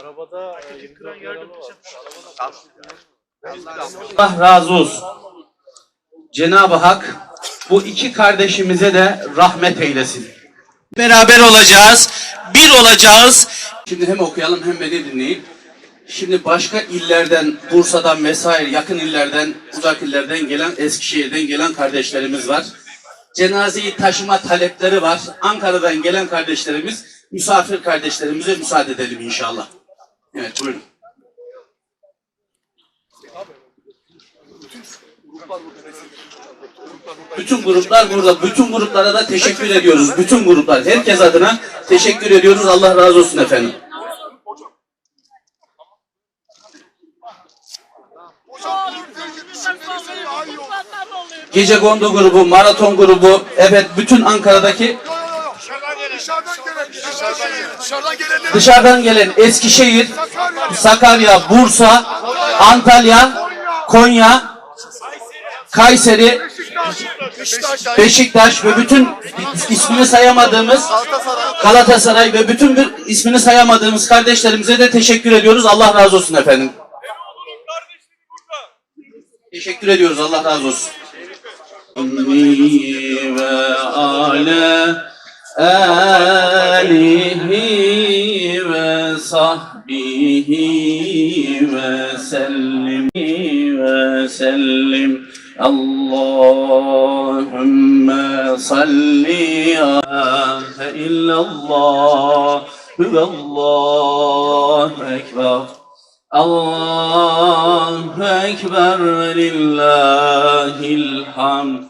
Arabada 24 yaralı var. Allah razı olsun. Cenab-ı Hak bu iki kardeşimize de rahmet eylesin. Beraber olacağız, bir olacağız. Şimdi hem okuyalım hem beni dinleyin. Şimdi başka illerden, Bursa'dan vesaire yakın illerden, uzak illerden gelen, Eskişehir'den gelen kardeşlerimiz var. Cenazeyi taşıma talepleri var. Ankara'dan gelen kardeşlerimiz, misafir kardeşlerimize müsaade edelim inşallah. Evet buyurun. Bütün gruplar burada. Bütün gruplara da teşekkür ediyoruz. Bütün gruplar. Herkes adına teşekkür ediyoruz. Allah razı olsun efendim. Gece Gondo grubu, maraton grubu, evet bütün Ankara'daki dışarıdan gelen, Eskişehir, Sakarya, Bursa, Antalya, Konya, Kayseri, Beşiktaş, Beşiktaş ve bütün ismini sayamadığımız Galatasaray ve bütün bir ismini sayamadığımız kardeşlerimize de teşekkür ediyoruz. Allah razı olsun efendim. Teşekkür ediyoruz. Allah razı olsun. ve ale alihi ve sahbihi ve sellimi ve sellim. Allahümme salli ala illallah Allahu Ekber. Allahu Ekber lillahil hamd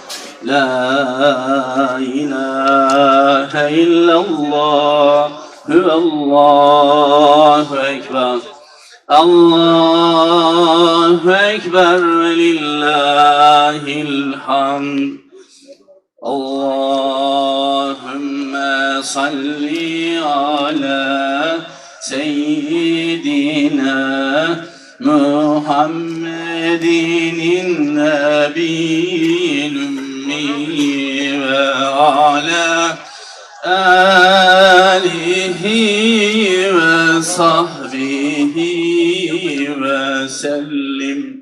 La ilahe illallah Allahu Ekber. Allahu Ekber lillahil hamd. Allahümme salli ala seyyidina Muhammedin nebiyil ümmi ve ala alihi ve sahbihi ve sellim.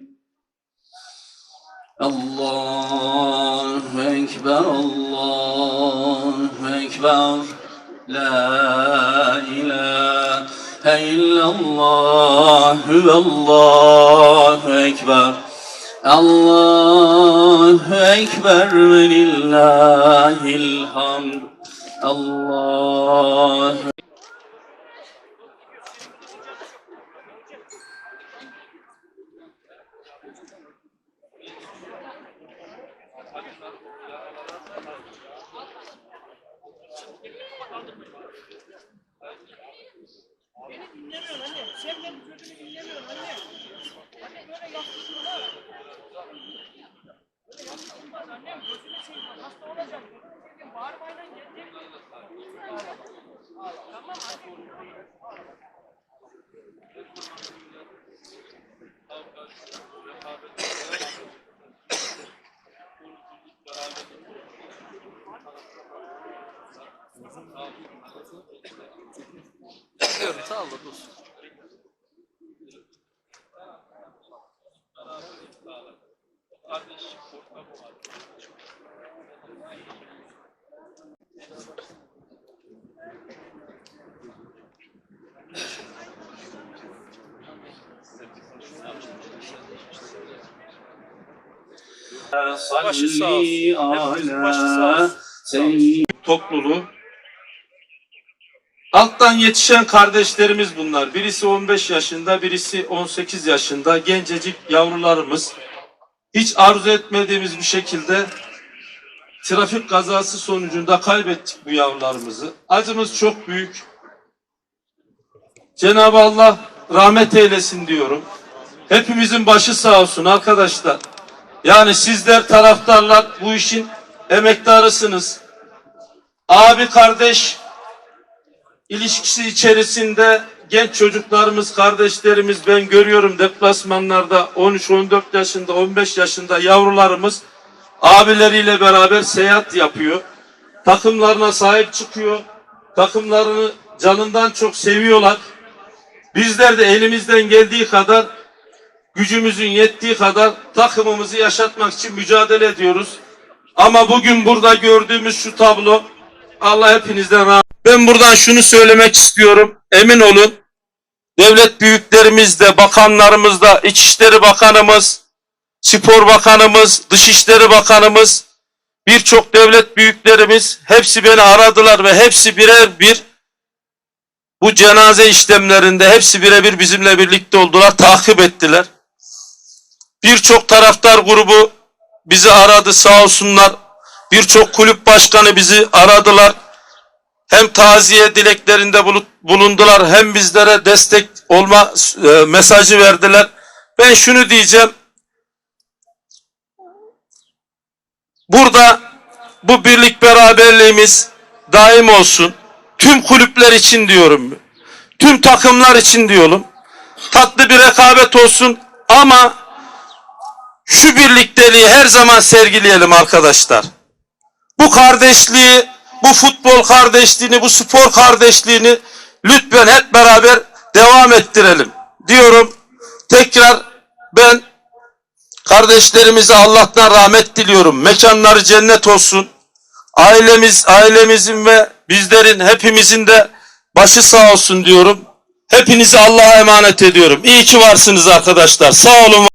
Allahu Ekber, Allahu Ekber, La ilahe illallah, Allahu Ekber, Allahu Ekber, lillahil hamd, Allah Beni dinlemiyorsun anne. Sen benim Gözünü seveyim. Bağırmayla gelecek. Başı sağ olsun. Hepimizin başı sağ olsun. topluluğu. Alttan yetişen kardeşlerimiz bunlar. Birisi 15 yaşında, birisi 18 yaşında. Gencecik yavrularımız. Hiç arzu etmediğimiz bir şekilde trafik kazası sonucunda kaybettik bu yavrularımızı. Acımız çok büyük. Cenab-ı Allah rahmet eylesin diyorum. Hepimizin başı sağ olsun arkadaşlar. Yani sizler taraftarlar bu işin emektarısınız. Abi kardeş ilişkisi içerisinde genç çocuklarımız, kardeşlerimiz ben görüyorum deplasmanlarda 13-14 yaşında, 15 yaşında yavrularımız abileriyle beraber seyahat yapıyor. Takımlarına sahip çıkıyor. Takımlarını canından çok seviyorlar. Bizler de elimizden geldiği kadar gücümüzün yettiği kadar takımımızı yaşatmak için mücadele ediyoruz. Ama bugün burada gördüğümüz şu tablo Allah hepinizden razı Ben buradan şunu söylemek istiyorum. Emin olun devlet büyüklerimiz de, bakanlarımız da, İçişleri Bakanımız, Spor Bakanımız, Dışişleri Bakanımız, birçok devlet büyüklerimiz hepsi beni aradılar ve hepsi birer bir bu cenaze işlemlerinde hepsi birebir bizimle birlikte oldular, takip ettiler. Birçok taraftar grubu bizi aradı sağ olsunlar. Birçok kulüp başkanı bizi aradılar. Hem taziye dileklerinde bulu- bulundular hem bizlere destek olma e, mesajı verdiler. Ben şunu diyeceğim. Burada bu birlik beraberliğimiz daim olsun. Tüm kulüpler için diyorum. Tüm takımlar için diyorum. Tatlı bir rekabet olsun ama şu birlikteliği her zaman sergileyelim arkadaşlar. Bu kardeşliği, bu futbol kardeşliğini, bu spor kardeşliğini lütfen hep beraber devam ettirelim diyorum. Tekrar ben kardeşlerimize Allah'tan rahmet diliyorum. Mekanları cennet olsun. Ailemiz, ailemizin ve bizlerin hepimizin de başı sağ olsun diyorum. Hepinizi Allah'a emanet ediyorum. İyi ki varsınız arkadaşlar. Sağ olun.